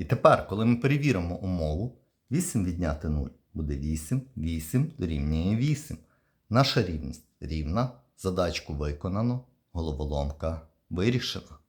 І тепер, коли ми перевіримо умову, 8 відняти 0 буде 8, 8 дорівнює 8. Наша рівність рівна, задачку виконано, головоломка вирішена.